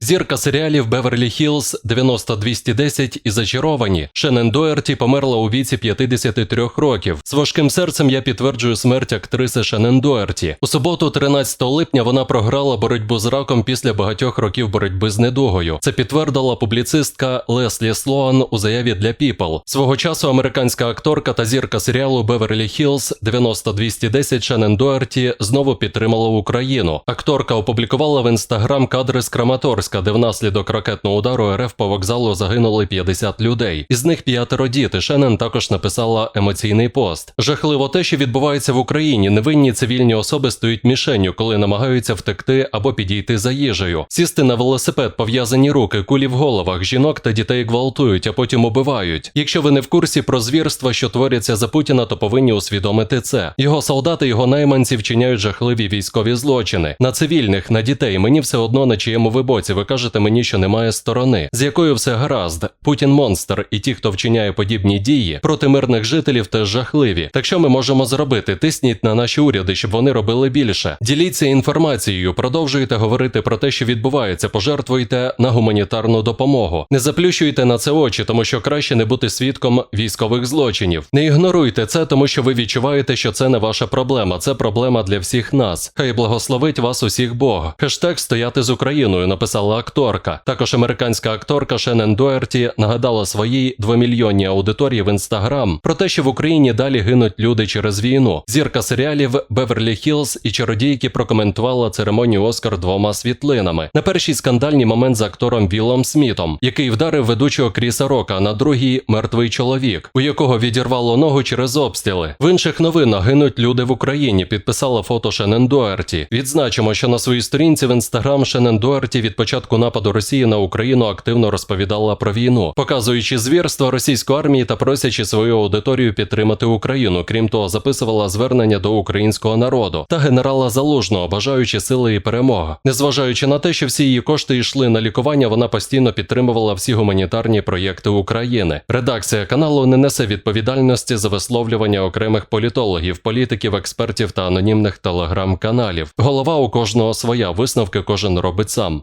Зірка серіалів Беверлі Хілз 90210 і зачаровані. Шенен Доерті померла у віці 53 років. З важким серцем я підтверджую смерть актриси Шенен Доерті. У суботу, 13 липня, вона програла боротьбу з раком після багатьох років боротьби з недугою. Це підтвердила публіцистка Леслі Слоан у заяві для People. Свого часу американська акторка та зірка серіалу Беверлі Хілз 90210 Шенен Доерті знову підтримала Україну. Акторка опублікувала в інстаграм кадри з Краматорська, де внаслідок ракетного удару РФ по вокзалу загинули 50 людей. Із них п'ятеро діти. Шенен також написала емоційний пост. Жахливо те, що відбувається в Україні. Невинні цивільні особи стають мішенню, коли намагаються втекти або підійти за їжею. Сісти на велосипед, пов'язані руки, кулі в головах, жінок та дітей гвалтують, а потім убивають. Якщо ви не в курсі про звірства, що творяться за Путіна, то повинні усвідомити це. Його солдати, його найманці вчиняють жахливі військові злочини. На цивільних, на дітей. Мені все одно на чиєму ви боці. Ви кажете мені, що немає сторони, з якою все гаразд. Путін монстр, і ті, хто вчиняє подібні дії проти мирних жителів, теж жахливі. Так що ми можемо зробити? Тисніть на наші уряди, щоб вони робили більше. Діліться інформацією, продовжуйте говорити про те, що відбувається. Пожертвуйте на гуманітарну допомогу. Не заплющуйте на це очі, тому що краще не бути свідком військових злочинів. Не ігноруйте це, тому що ви відчуваєте, що це не ваша проблема. Це проблема для всіх нас. Хай благословить вас усіх Бог. Хештег стояти з Україною написала акторка. Також американська акторка Шенен Дуерті нагадала своїй двомільйонній аудиторії в інстаграм про те, що в Україні далі гинуть люди через війну. Зірка серіалів Беверлі Хілз і чародійки прокоментувала церемонію Оскар двома світлинами. На першій скандальний момент з актором Вілом Смітом, який вдарив ведучого Кріса Рока, на другій мертвий чоловік, у якого відірвало ногу через обстріли. В інших новинах гинуть люди в Україні. Підписала фото Шенен Дуерті. Відзначимо, що на своїй сторінці в інстаграм Шенен Дуерті від початку нападу Росії на Україну активно розповідала про війну, показуючи звірства російської армії та просячи свою аудиторію підтримати Україну. Крім того, записувала звернення до українського народу та генерала Залужного, бажаючи сили і перемоги. Незважаючи на те, що всі її кошти йшли на лікування, вона постійно підтримувала всі гуманітарні проєкти України. Редакція каналу не несе відповідальності за висловлювання окремих політологів, політиків, експертів та анонімних телеграм-каналів. Голова у кожного своя, висновки кожен робить сам.